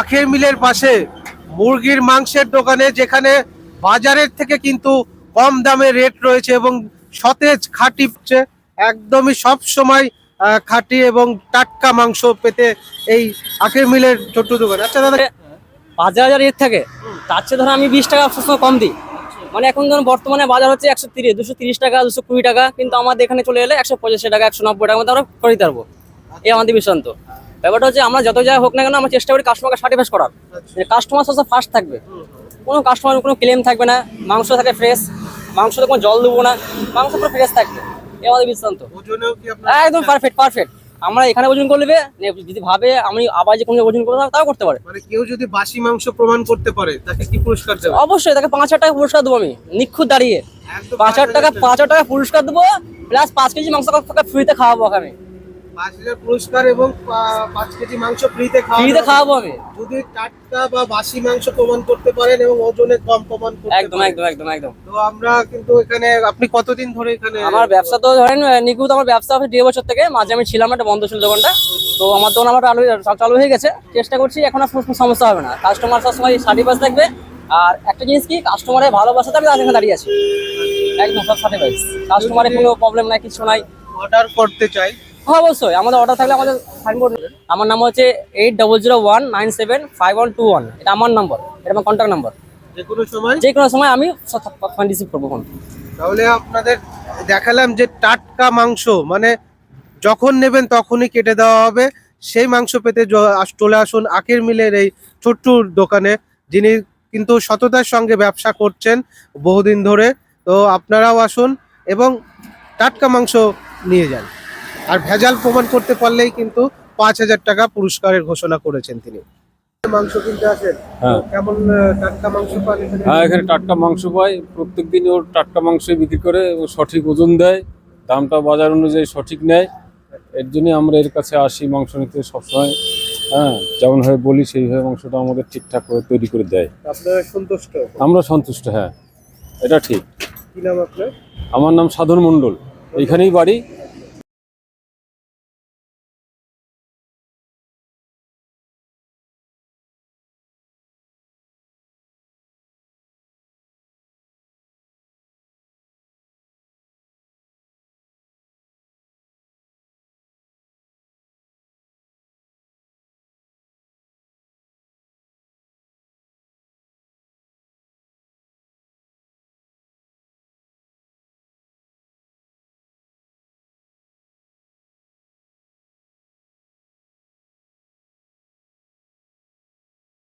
আখের মিলের পাশে মুরগির মাংসের দোকানে যেখানে বাজারের থেকে কিন্তু কম দামে রেট রয়েছে এবং সতেজ খাঁটি একদমই সব সময় খাঁটি এবং টাটকা মাংস পেতে এই আখের মিলের ছোট্ট দোকান। আচ্ছা দাদা। পাঁচ হাজার রেট থাকে, তার চেয়ে ধরো আমি বিশ টাকা সবসময় কম দিই। মানে এখন ধরুন বর্তমানে বাজার হচ্ছে একশো তিরিশ, দুশো তিরিশ টাকা, দুশো কুড়ি টাকা, কিন্তু আমাদের এখানে চলে এলে একশো পঁচাশি টাকা, একশো নব্বই টাকা মধ্যে আমরা করে পারব। এই আমাদের বিশান্ত। ব্যাপারটা হচ্ছে আমরা যত যা হোক না কেন আমরা চেষ্টা করি কাস্টমারকে সার্টিফাইস করার। কাস্টমার সবসময় ফার্স্ট থাকবে। কোনো কাস্টমার কোনো ক্লেম থাকবে না মাংস থাকে ফ্রেশ মাংসতে কোনো জল দেবো না মাংস পুরো ফ্রেশ থাকবে। এই আমাদের আপনার একদম পারফেক্ট পারফেক্ট আমরা এখানে ওজন করলে যদি ভাবে আমি আবার যে কোনো ওজন করব তাও করতে পারে। মানে কেউ যদি বাসি মাংস প্রমাণ করতে পারে তাকে কি পুরস্কার দেবে? অবশ্যই তাকে পাঁচ হাজার টাকা পুরস্কার দেবো আমি নিখুঁত দাঁড়িয়ে। পাঁচ হাজার টাকা পাঁচ হাজার টাকা। পুরস্কার দেবো প্লাস পাঁচ কেজি মাংস ফ্রিতে খাওয়াবো ওকে পুরস্কার এবং পাঁচ কেজি মাংস ফ্রিতে ফ্রিতে খাওয়াবো আমি। যদি টাটকা বা বাসি মাংস প্রমাণ করতে পারেন এবং ওজনে কম প্রমাণ করতে একদম একদম একদম একদম। তো আমরা কিন্তু এখানে আপনি কতদিন ধরে এখানে আমার ব্যবসা তো ধরেন নিখুঁত আমার ব্যবসা হচ্ছে দেড় বছর থেকে। মাঝে আমি ছিলাম একটা বন্ধ ছিল দোকানটা। তো আমার দোকান আমার চালু চালু হয়ে গেছে। চেষ্টা করছি এখন আর সমস্যা হবে না। কাস্টমার সবসময় সার্টিফাইস থাকবে। আর একটা জিনিস কি কাস্টমারের ভালোবাসাতে আমি এখানে দাঁড়িয়ে আছি। একদম সব সার্টিফাইস কাস্টমারের কোনো প্রবলেম নাই কিছু নাই। অর্ডার করতে চাই। হ্যাঁ অবশ্যই। আমাদের অর্ডার থাকলে আমাদের সাইনবোর্ড আমার নাম হচ্ছে eight double zero one nine seven five one two one এটা আমার নম্বর এটা আমার কন্ট্যাক্ট নম্বর যে কোনো সময়? যে কোনো সময় আমি ফোন রিসিভ করব ফোন তাহলে আপনাদের দেখালাম যে টাটকা মাংস মানে যখন নেবেন তখনই কেটে দেওয়া হবে। সেই মাংস পেতে চলে আসুন আখের মিলের এই ছোট্টুর দোকানে যিনি কিন্তু সততার সঙ্গে ব্যবসা করছেন বহুদিন ধরে। তো আপনারাও আসুন এবং টাটকা মাংস নিয়ে যান। আর ভেজাল প্রমাণ করতে পারলেই কিন্তু পাঁচ হাজার টাকা পুরস্কারের ঘোষণা করেছেন তিনি। মাংস কিনতে আসেন? হ্যাঁ। কেমন টাটকা মাংস পান হ্যাঁ এখানে টাটকা মাংস প্রত্যেক দিন ওর টাটকা মাংস বিক্রি করে ও সঠিক ওজন দেয় দামটা বাজার অনুযায়ী সঠিক নেয়। এর আমরা এর কাছে আসি মাংস নিতে সবসময়। হ্যাঁ যেমন ভাবে বলি সেইভাবে মাংসটা আমাদের ঠিকঠাক করে তৈরি করে দেয়। আপনারা সন্তুষ্ট? আমরা সন্তুষ্ট হ্যাঁ। এটা ঠিক। কি নাম আপনার? আমার নাম সাধন মণ্ডল। এইখানেই বাড়ি।